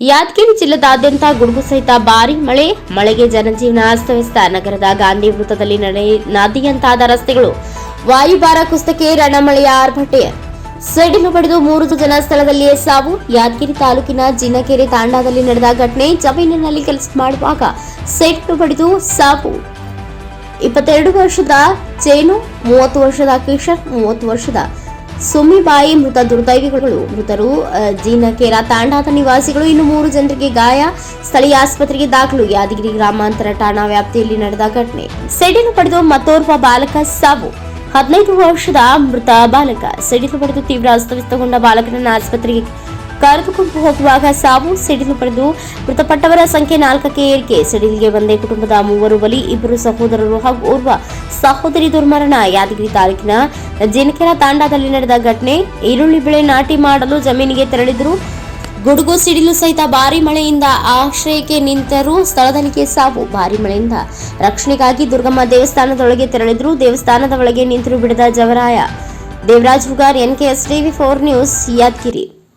ಯಾದಗಿರಿ ಜಿಲ್ಲೆದಾದ್ಯಂತ ಗುಡುಗು ಸಹಿತ ಭಾರಿ ಮಳೆ. ಮಳೆಗೆ ಜನಜೀವನ ಅಸ್ತವ್ಯಸ್ತ. ನಗರದ ಗಾಂಧಿ ವೃತ್ತದಲ್ಲಿ ನದಿಯಂತಾದ ರಸ್ತೆಗಳು. ವಾಯುಭಾರ ಕುಸಿತಕ್ಕೆ ರಣಮಳೆಯ ಆರ್ಭಟೆ. ಸಡಿಲು ಪಡೆದು ಮೂರು ಜನ ಸ್ಥಳದಲ್ಲಿಯೇ ಸಾವು. ಯಾದಗಿರಿ ತಾಲೂಕಿನ ಜಿನಕೆರೆ ತಾಂಡಾದಲ್ಲಿ ನಡೆದ ಘಟನೆ ಜಮೀನಿನಲ್ಲಿ ಕೆಲಸ ಮಾಡುವಾಗ ಸೆಟ್ಟು ಪಡೆದು ಸಾವು. ಇಪ್ಪತ್ತೆರಡು ವರ್ಷದ ಚೇನು ಮೂವತ್ತು ವರ್ಷದ ಕಿಶನ್ ಮೂವತ್ತು ವರ್ಷದ ಸುಮಿಬಾಯಿ ಮೃತ ದುರ್ದೈವಿಗಳು, ಮೃತರು ಜೀನಕೇರ ತಾಂಡಾದ ನಿವಾಸಿಗಳು, ಇನ್ನು ಮೂರು ಜನರಿಗೆ ಗಾಯ. ಸ್ಥಳೀಯ ಆಸ್ಪತ್ರೆಗೆ ದಾಖಲು ಯಾದಗಿರಿ ಗ್ರಾಮಾಂತರ ಠಾಣಾ ವ್ಯಾಪ್ತಿಯಲ್ಲಿ ನಡೆದ ಘಟನೆ. ಸಿಡಿಲು ಪಡೆದು ಮತ್ತೋರ್ವ ಬಾಲಕ ಸಾವು. ಹದಿನೈದು ವರ್ಷದ ಮೃತ ಬಾಲಕ ಸಿಡಿಲು ಪಡೆದು ತೀವ್ರ ಅಸ್ತವ್ಯಸ್ತಗೊಂಡ ಬಾಲಕನನ್ನು ಆಸ್ಪತ್ರೆಗೆ ಕರೆದುಕೊಂಡು ಹೋಗುವಾಗ ಸಾವು. ಸಿಡಿಲು ಪಡೆದು ಮೃತಪಟ್ಟವರ ಸಂಖ್ಯೆ ನಾಲ್ಕಕ್ಕೆ ಏರಿಕೆ. ಸಿಡಿಲಿಗೆ ಒಂದೇ ಕುಟುಂಬದ ಮೂವರು ಬಲಿ, ಇಬ್ಬರು ಸಹೋದರರು ಹಾಗೂ ಓರ್ವ ಸಹೋದರಿ ದುರ್ಮರಣ. ಯಾದಗಿರಿ ತಾಲೂಕಿನ ಜಿನಕೆರ ತಾಂಡಾದಲ್ಲಿ ನಡೆದ ಘಟನೆ, ಈರುಳ್ಳಿ ಬೆಳೆ ನಾಟಿ ಮಾಡಲು ಜಮೀನಿಗೆ ತೆರಳಿದ್ರು. ಗುಡುಗು ಸಿಡಿಲು ಸಹಿತ ಭಾರಿ ಮಳೆಯಿಂದ ಆಶ್ರಯಕ್ಕೆ ನಿಂತರು ಸ್ಥಳದಲ್ಲಿಗೆ ಸಾವು. ಭಾರಿ ಮಳೆಯಿಂದ ರಕ್ಷಣೆಗಾಗಿ ದುರ್ಗಮ್ಮ ದೇವಸ್ಥಾನದೊಳಗೆ ತೆರಳಿದ್ರು. ದೇವಸ್ಥಾನದ ಒಳಗೆ ನಿಂತರು ಬಿಡದ ಜವರಾಯ. Devaraj Hugar NKS TV four news, Yadgiri.